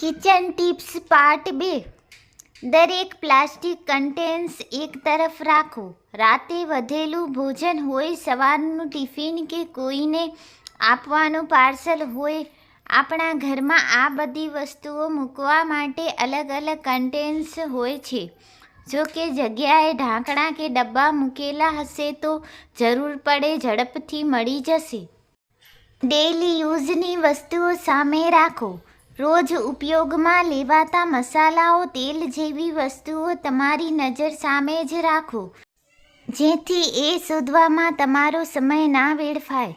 Kitchen tips part બે દરેક plastic contains એક તરફ રાખો. રાતે વધેલું ભોજન હોય સવારનું ટિફિન કે કોઈને આપવાનું પાર્સલ હોય, આપણા ઘરમાં આ બધી વસ્તુઓ મૂકવા માટે અલગ અલગ કન્ટેન્સ હોય છે. જો કે જગ્યાએ ઢાંકણા કે ડબ્બા મૂકેલા હશે તો જરૂર પડે ઝડપથી મળી જશે. ડેઈલી યુઝની વસ્તુઓ સામે રાખો. રોજ ઉપયોગમાં લેવાતા મસાલાઓ, તેલ જેવી વસ્તુઓ તમારી નજર સામે જ રાખો, જેથી એ શોધવામાં તમારો સમય ના વેડફાય.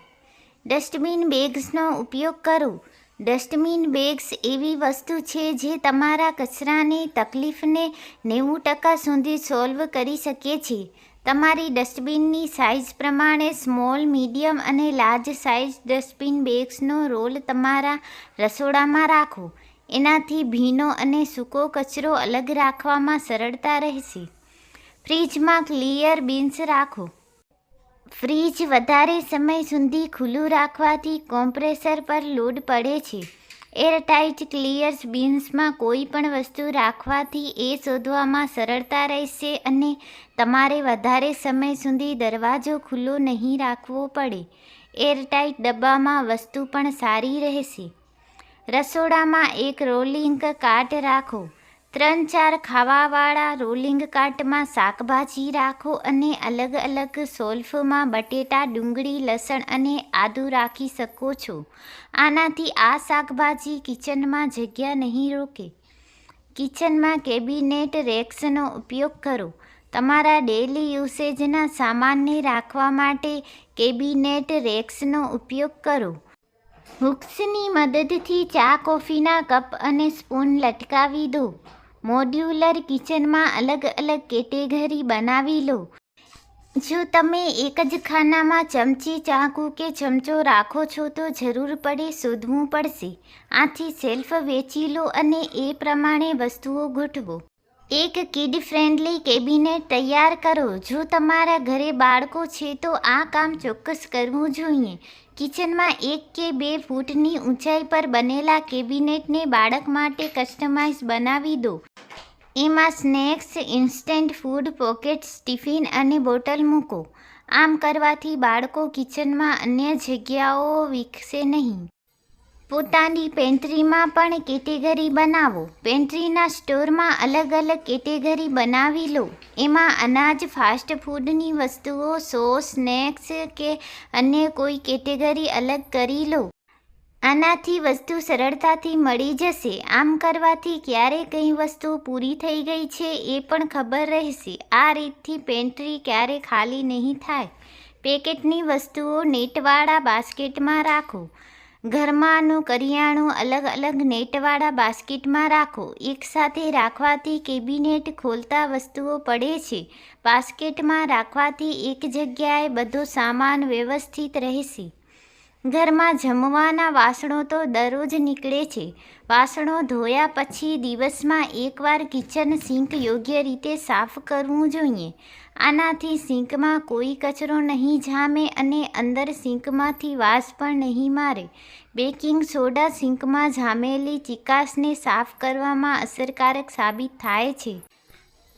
ડસ્ટબિન બેગ્સનો ઉપયોગ કરો. ડસ્ટબિન બેગ્સ એવી વસ્તુ છે જે તમારા કચરાની તકલીફને નેવું ટકા સુધી સોલ્વ કરી શકે છે. તમારી ડસ્ટબિનની સાઇઝ પ્રમાણે સ્મોલ, મીડિયમ અને લાર્જ સાઇઝ ડસ્ટબિન બેગ્સનો રોલ તમારા રસોડામાં રાખો. એનાથી ભીનો અને સૂકો કચરો અલગ રાખવામાં સરળતા રહેશે. ફ્રીજમાં ક્લિયર બિન્સ રાખો. ફ્રીજ વધારે સમય સુધી ખુલ્લું રાખવાથી કોમ્પ્રેસર પર લોડ પડે છે. એરટાઇટ ક્લિયર્સ બિન્સમાં કોઈ પણ વસ્તુ રાખવાથી એ શોધવામાં સરળતા રહેશે અને તમારે વધારે સમય સુધી દરવાજો ખુલ્લો નહીં રાખવો પડે. એરટાઇટ ડબ્બામાં વસ્તુ પણ સારી રહેશે. રસોડામાં એક રોલિંગ કાર્ટ રાખો. ત્રણ ચાર ખાવાવાળા રોલિંગ કાર્ટમાં શાકભાજી રાખો અને અલગ અલગ સોલ્ફમાં બટેટા, ડુંગળી, લસણ અને આદુ રાખી શકો છો. આનાથી આ શાકભાજી કિચનમાં જગ્યા નહીં રોકે. કિચનમાં કેબિનેટ રેક્સનો ઉપયોગ કરો. તમારા ડેલી યુસેજના સામાનને રાખવા માટે કેબિનેટ રેક્સનો ઉપયોગ કરો. હુક્સની મદદથી ચા, કોફીના કપ અને સ્પૂન લટકાવી દો. મોડ્યુલર કિચનમાં અલગ અલગ કેટેગરી બનાવી લો. જો તમે એક જ ખાનામાં ચમચી, ચાકુ કે ચમચો રાખો છો તો જરૂર પડે શોધવું પડશે. આથી સેલ્ફ વેચી લો અને એ પ્રમાણે વસ્તુઓ ગોઠવો. એક કિડ ફ્રેન્ડલી કેબિનેટ તૈયાર કરો. જો તમારા ઘરે બાળકો છે તો આ કામ ચોક્કસ કરવું જોઈએ. કિચનમાં એક કે બે ફૂટની ઊંચાઈ પર બનેલા કેબિનેટને બાળક માટે કસ્ટમાઇઝ બનાવી દો. એમાં snacks, instant food, pockets, tiffin અને બોટલ મૂકો. આમ કરવાથી બાળકો કિચનમાં અન્ય જગ્યાઓ વિકસે નહીં. પોતાની પેન્ટ્રીમાં પણ કેટેગરી બનાવો. પેન્ટ્રીના સ્ટોરમાં અલગ અલગ કેટેગરી બનાવી લો. એમાં અનાજ, ફાસ્ટ ફૂડની વસ્તુઓ, સોસ, સ્નેક્સ કે અન્ય કોઈ કેટેગરી અલગ કરી લો. આનાથી વસ્તુ સરળતાથી મળી જશે. આમ કરવાથી ક્યારે કઈ વસ્તુ પૂરી થઈ ગઈ છે એ પણ ખબર રહેશે. આ રીતથી પેન્ટ્રી ક્યારે ખાલી નહીં થાય. પેકેટની વસ્તુઓ નેટવાળા બાસ્કેટમાં રાખો. ઘરમાંનું કરિયાણું અલગ અલગ નેટવાળા બાસ્કેટમાં રાખો. એકસાથે રાખવાથી કેબિનેટ ખોલતા વસ્તુઓ પડે છે. બાસ્કેટમાં રાખવાથી એક જગ્યાએ બધો સામાન વ્યવસ્થિત રહેશે. ઘરમાં જમવાના વાસણો તો દરરોજ નીકળે છે. વાસણો ધોયા પછી દિવસમાં એકવાર કિચન સિંક યોગ્ય રીતે સાફ કરવું જોઈએ. આનાથી સિંકમાં કોઈ કચરો નહીં જામે અને અંદર સિંકમાંથી વાસ પણ નહીં મારે. બેકિંગ સોડા સિંકમાં જામેલી ચિકાસને સાફ કરવામાં અસરકારક સાબિત થાય છે.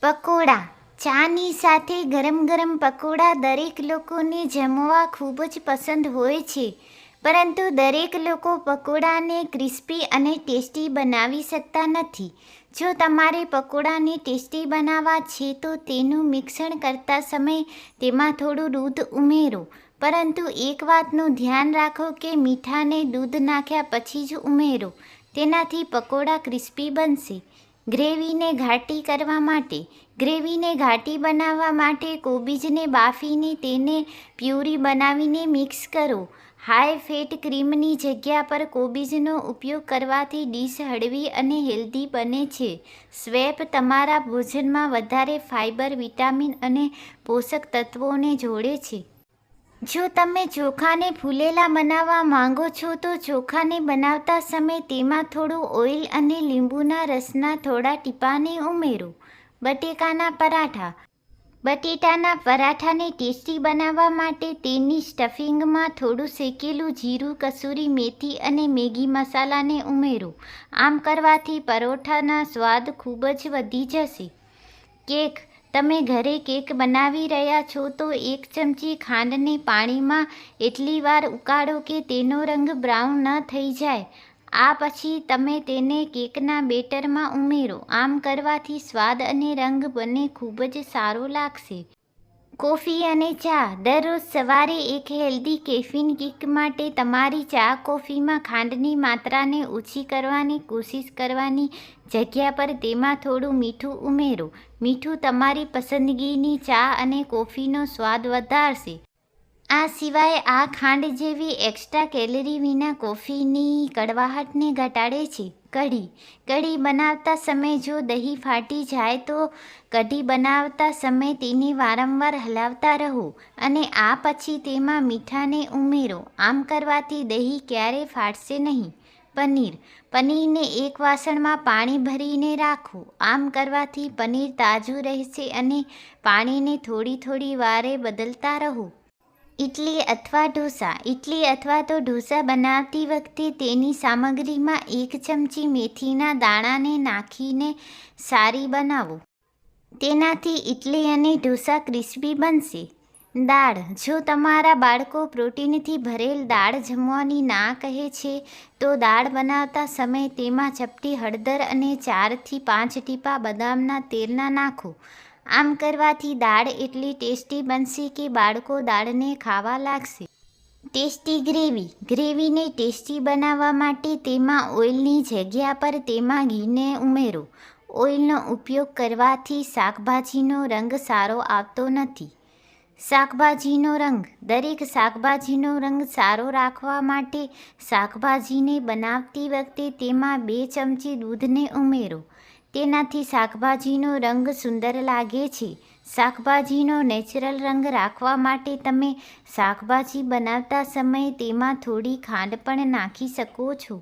પકોડા. ચાની સાથે ગરમ ગરમ પકોડા દરેક લોકોને જમવા ખૂબ જ પસંદ હોય છે. પરંતુ દરેક લોકો પકોડાને ક્રિસ્પી અને ટેસ્ટી બનાવી શકતા નથી. જો તમારે પકોડાને ટેસ્ટી બનાવવા છે તો તેનું મિશ્રણ કરતા સમય તેમાં થોડું દૂધ ઉમેરો. પરંતુ એક વાતનું ધ્યાન રાખો કે મીઠાને દૂધ નાખ્યા પછી જ ઉમેરો. તેનાથી પકોડા ક્રિસ્પી બનશે. ગ્રેવીને ઘાટી કરવા માટે. ગ્રેવીને ઘાટી બનાવવા માટે કોબીજને બાફીને તેને પ્યુરી બનાવીને મિક્સ કરો. હાઈ ફેટ ક્રીમની જગ્યા પર કોબીજનો ઉપયોગ કરવાથી ડીશ હળવી અને હેલ્ધી બને છે. સ્વેપ તમારા ભોજનમાં વધારે ફાઇબર વિટામિન અને પોષક તત્વોને જોડે છે. જો તમે ચોખાને ફૂલેલા બનાવવા માંગો છો તો ચોખાને બનાવતા સમયે તેમાં થોડું ઓઇલ અને લીંબુના રસના થોડા ટીપાને ઉમેરો. બટેકાના પરાઠા બટેટાના પરાઠાને ટેસ્ટી બનાવવા માટે તેની સ્ટફિંગમાં થોડું શેકેલું જીરું, કસૂરી મેથી અને મેગી મસાલાને ઉમેરો. આમ કરવાથી પરોઠાના સ્વાદ ખૂબ જ વધી જશે. કેક, તમે ઘરે કેક બનાવી રહ્યા છો તો એક ચમચી ખાંડને પાણીમાં એટલી વાર ઉકાળો કે તેનો રંગ બ્રાઉન ન થઈ જાય. આ પછી તમે તેને કેકના બેટરમાં ઉમેરો. આમ કરવાથી સ્વાદ અને રંગ બંને ખૂબ જ સારો લાગશે. કોફી અને ચા. દરરોજ સવારે એક હેલ્ધી કેફીન કિક માટે તમારી ચા કોફીમાં ખાંડની માત્રાને ઓછી કરવાની કોશિશ કરવાની જગ્યા પર તેમાં થોડું મીઠું ઉમેરો. મીઠું તમારી પસંદગીની ચા અને કોફીનો સ્વાદ વધારશે. આ સિવાય આ ખાંડ જેવી એક્સ્ટ્રા કેલરી વિના કોફીની કડવાહટને ઘટાડે છે. કઢી. કઢી બનાવતા સમયે જો દહીં ફાટી જાય તો કઢી બનાવતા સમયે તેને વારંવાર હલાવતા રહો અને આ પછી તેમાં મીઠાને ઉમેરો. આમ કરવાથી દહીં ક્યારેય ફાટશે નહીં. પનીર. પનીરને એક વાસણમાં પાણી ભરીને રાખો. આમ કરવાથી પનીર તાજું રહેશે અને પાણીને થોડી થોડી વારે બદલતા રહો. ઇડલી અથવા ઢોસા. ઇડલી અથવા તો ઢોસા બનાવતી વખતે તેની સામગ્રીમાં એક ચમચી મેથીના દાણાને નાખીને સારી બનાવો. તેનાથી ઇડલી અને ઢોસા ક્રિસ્પી બનશે. દાળ. જો તમારા બાળકો પ્રોટીનથી ભરેલ દાળ જમવાની ના કહે છે, તો દાળ બનાવતા સમયે તેમાં ચપટી હળદર અને ચારથી પાંચ ટીપા બદામના તેલના નાખો. આમ કરવાથી દાળ એટલી ટેસ્ટી બનશે કે બાળકો દાળને ખાવા લાગશે. Tasty gravy. ગ્રેવીને ટેસ્ટી બનાવવા માટે તેમાં ઓઇલની જગ્યા પર તેમાં ઘીને ઉમેરો. ઓઇલનો ઉપયોગ કરવાથી શાકભાજીનો રંગ સારો આવતો નથી. શાકભાજીનો રંગ. દરેક શાકભાજીનો રંગ સારો રાખવા માટે શાકભાજીને બનાવતી વખતે તેમાં બે ચમચી દૂધને ઉમેરો. તેનાથી શાકભાજીનો રંગ સુંદર લાગે છે. શાકભાજીનો નેચરલ રંગ રાખવા માટે તમે શાકભાજી બનાવતા સમયે તેમાં થોડી ખાંડ પણ નાખી શકો છો.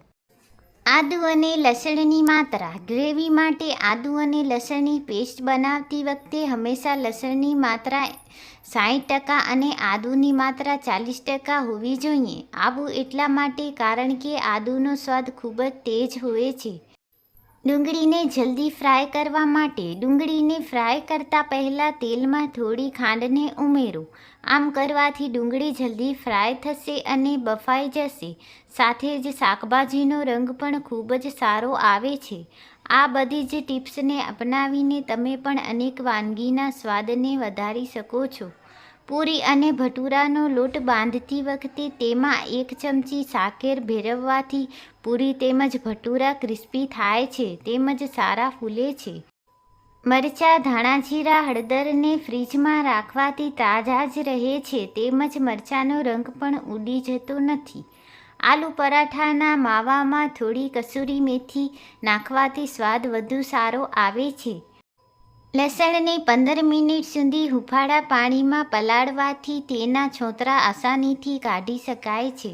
આદુ અને લસણની માત્રા. ગ્રેવી માટે આદુ અને લસણની પેસ્ટ બનાવતી વખતે હંમેશા લસણની માત્રા સાઠ ટકા અને આદુની માત્રા ચાલીસ ટકા હોવી જોઈએ. આવું એટલા માટે કારણ કે આદુનો સ્વાદ ખૂબ જ તેજ હોય છે. ડુંગળીને જલ્દી ફ્રાય કરવા માટે ડુંગળીને ફ્રાય કરતાં પહેલાં તેલમાં થોડી ખાંડને ઉમેરો. આમ કરવાથી ડુંગળી જલ્દી ફ્રાય થશે અને બફાઈ જશે. સાથે જ શાકભાજીનો રંગ પણ ખૂબ જ સારો આવે છે. આ બધી જ ટિપ્સને અપનાવીને તમે પણ અનેક વાનગીના સ્વાદને વધારી શકો છો. પૂરી અને ભટૂરાનો લોટ બાંધતી વખતે તેમાં એક ચમચી સાકેર ભેરવવાથી પૂરી તેમજ ભટૂરા ક્રિસ્પી થાય છે, તેમજ સારા ફૂલે છે. મરચાં, ધાણા જીરા, હળદરને ફ્રીજમાં રાખવાથી તાજા જ રહે છે, તેમજ મરચાંનો રંગ પણ ઉડી જતો નથી. આલુ પરાઠાના માવામાં થોડી કસૂરી મેથી નાખવાથી સ્વાદ વધુ સારો આવે છે. લસણને પંદર મિનિટ સુધી હુફાળા પાણીમાં પલાળવાથી તેના છોતરા આસાનીથી કાઢી શકાય છે.